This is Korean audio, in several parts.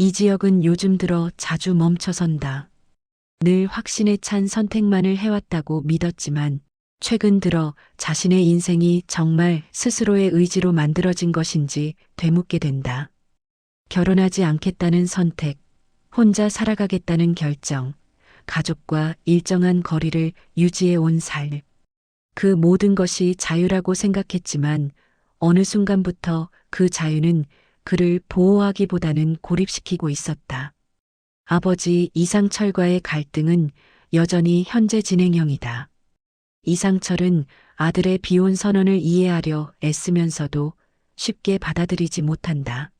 이 지역은 요즘 들어 자주 멈춰선다. 늘 확신에 찬 선택만을 해왔다고 믿었지만 최근 들어 자신의 인생이 정말 스스로의 의지로 만들어진 것인지 되묻게 된다. 결혼하지 않겠다는 선택, 혼자 살아가겠다는 결정, 가족과 일정한 거리를 유지해 온 삶. 그 모든 것이 자유라고 생각했지만 어느 순간부터 그 자유는 그를 보호하기보다는 고립시키고 있었다. 아버지 이상철과의 갈등은 여전히 현재 진행형이다. 이상철은 아들의 비혼 선언을 이해하려 애쓰면서도 쉽게 받아들이지 못한다.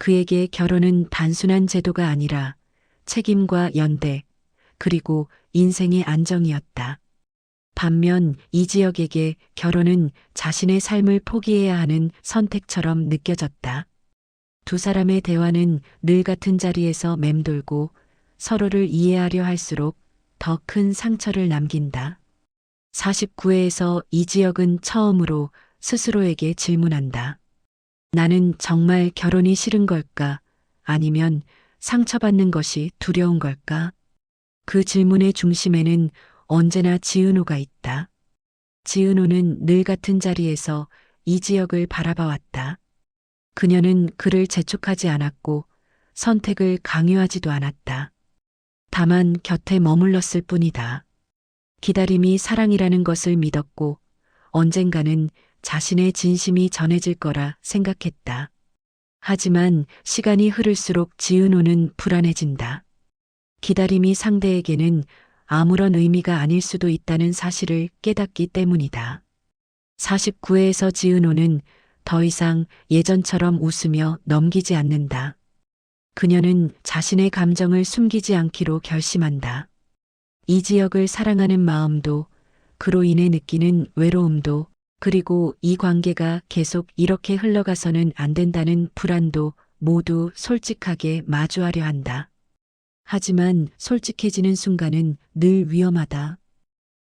그에게 결혼은 단순한 제도가 아니라 책임과 연대, 그리고 인생의 안정이었다. 반면 이지혁에게 결혼은 자신의 삶을 포기해야 하는 선택처럼 느껴졌다. 두 사람의 대화는 늘 같은 자리에서 맴돌고 서로를 이해하려 할수록 더 큰 상처를 남긴다. 49회에서 이지혁은 처음으로 스스로에게 질문한다. 나는 정말 결혼이 싫은 걸까? 아니면 상처받는 것이 두려운 걸까? 그 질문의 중심에는 언제나 지은호가 있다. 지은호는 늘 같은 자리에서 이지혁을 바라봐왔다. 그녀는 그를 재촉하지 않았고 선택을 강요하지도 않았다. 다만 곁에 머물렀을 뿐이다. 기다림이 사랑이라는 것을 믿었고 언젠가는 자신의 진심이 전해질 거라 생각했다. 하지만 시간이 흐를수록 지은호는 불안해진다. 기다림이 상대에게는 아무런 의미가 아닐 수도 있다는 사실을 깨닫기 때문이다. 49회에서 지은호는 더 이상 예전처럼 웃으며 넘기지 않는다. 그녀는 자신의 감정을 숨기지 않기로 결심한다. 이 지역을 사랑하는 마음도 그로 인해 느끼는 외로움도 그리고 이 관계가 계속 이렇게 흘러가서는 안 된다는 불안도 모두 솔직하게 마주하려 한다. 하지만 솔직해지는 순간은 늘 위험하다.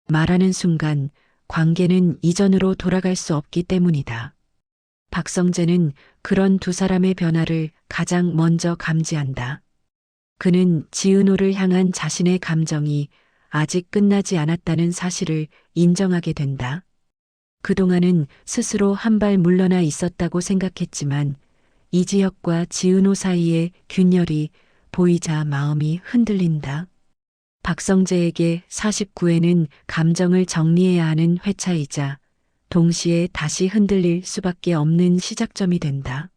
말하는 순간 관계는 이전으로 돌아갈 수 없기 때문이다. 박성재는 그런 두 사람의 변화를 가장 먼저 감지한다. 그는 지은호를 향한 자신의 감정이 아직 끝나지 않았다는 사실을 인정하게 된다. 그동안은 스스로 한 발 물러나 있었다고 생각했지만 이지혁과 지은호 사이의 균열이 보이자 마음이 흔들린다. 박성재에게 49회는 감정을 정리해야 하는 회차이자 동시에 다시 흔들릴 수밖에 없는 시작점이 된다.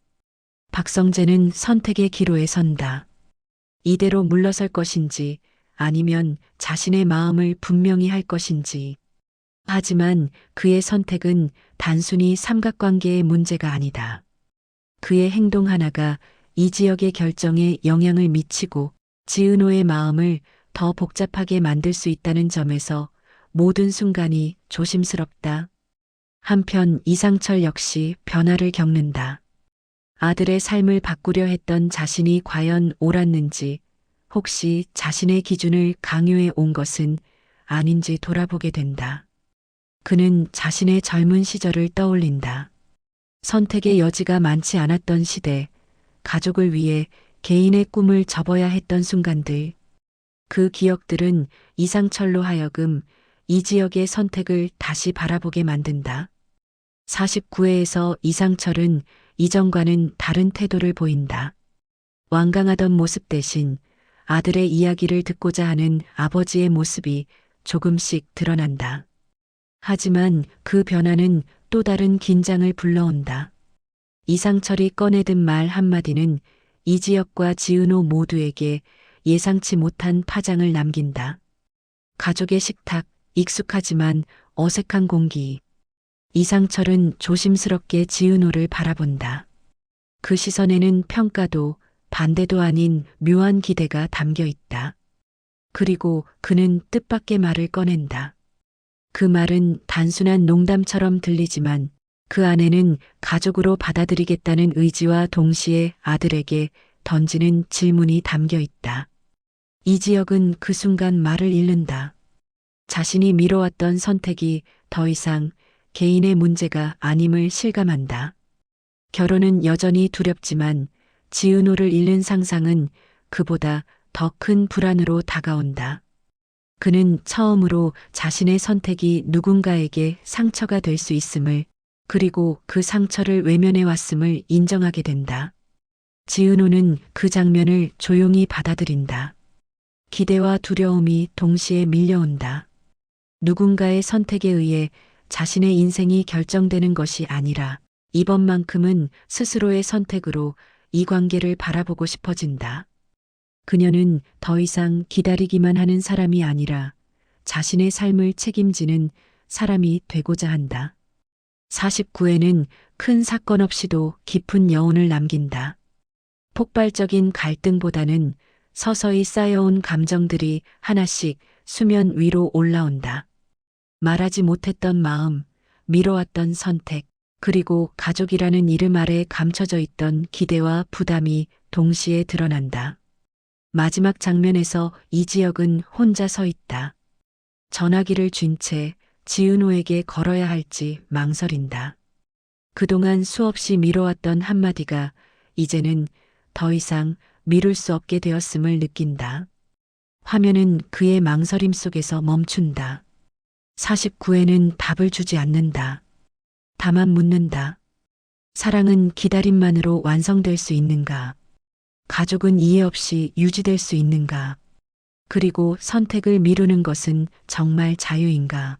박성재는 선택의 기로에 선다. 이대로 물러설 것인지 아니면 자신의 마음을 분명히 할 것인지. 하지만 그의 선택은 단순히 삼각관계의 문제가 아니다. 그의 행동 하나가 이 지역의 결정에 영향을 미치고 지은호의 마음을 더 복잡하게 만들 수 있다는 점에서 모든 순간이 조심스럽다. 한편 이상철 역시 변화를 겪는다. 아들의 삶을 바꾸려 했던 자신이 과연 옳았는지 혹시 자신의 기준을 강요해 온 것은 아닌지 돌아보게 된다. 그는 자신의 젊은 시절을 떠올린다. 선택의 여지가 많지 않았던 시대, 가족을 위해 개인의 꿈을 접어야 했던 순간들. 그 기억들은 이상철로 하여금 이 지역의 선택을 다시 바라보게 만든다. 49회에서 이상철은 이전과는 다른 태도를 보인다. 완강하던 모습 대신 아들의 이야기를 듣고자 하는 아버지의 모습이 조금씩 드러난다. 하지만 그 변화는 또 다른 긴장을 불러온다. 이상철이 꺼내든 말 한마디는 이지혁과 지은호 모두에게 예상치 못한 파장을 남긴다. 가족의 식탁, 익숙하지만 어색한 공기. 이상철은 조심스럽게 지은호를 바라본다. 그 시선에는 평가도 반대도 아닌 묘한 기대가 담겨 있다. 그리고 그는 뜻밖의 말을 꺼낸다. 그 말은 단순한 농담처럼 들리지만 그 안에는 가족으로 받아들이겠다는 의지와 동시에 아들에게 던지는 질문이 담겨 있다. 이 지역은 그 순간 말을 잃는다. 자신이 미뤄왔던 선택이 더 이상 개인의 문제가 아님을 실감한다. 결혼은 여전히 두렵지만 지은호를 잃는 상상은 그보다 더 큰 불안으로 다가온다. 그는 처음으로 자신의 선택이 누군가에게 상처가 될 수 있음을 그리고 그 상처를 외면해 왔음을 인정하게 된다. 지은호는 그 장면을 조용히 받아들인다. 기대와 두려움이 동시에 밀려온다. 누군가의 선택에 의해 자신의 인생이 결정되는 것이 아니라 이번만큼은 스스로의 선택으로 이 관계를 바라보고 싶어진다. 그녀는 더 이상 기다리기만 하는 사람이 아니라 자신의 삶을 책임지는 사람이 되고자 한다. 49회는 큰 사건 없이도 깊은 여운을 남긴다. 폭발적인 갈등보다는 서서히 쌓여온 감정들이 하나씩 수면 위로 올라온다. 말하지 못했던 마음, 미뤄왔던 선택, 그리고 가족이라는 이름 아래 감춰져 있던 기대와 부담이 동시에 드러난다. 마지막 장면에서 이지혁은 혼자 서 있다. 전화기를 쥔 채 지은호에게 걸어야 할지 망설인다. 그동안 수없이 미뤄왔던 한마디가 이제는 더 이상 미룰 수 없게 되었음을 느낀다. 화면은 그의 망설임 속에서 멈춘다. 49회는 답을 주지 않는다. 다만 묻는다. 사랑은 기다림만으로 완성될 수 있는가? 가족은 이해 없이 유지될 수 있는가? 그리고 선택을 미루는 것은 정말 자유인가?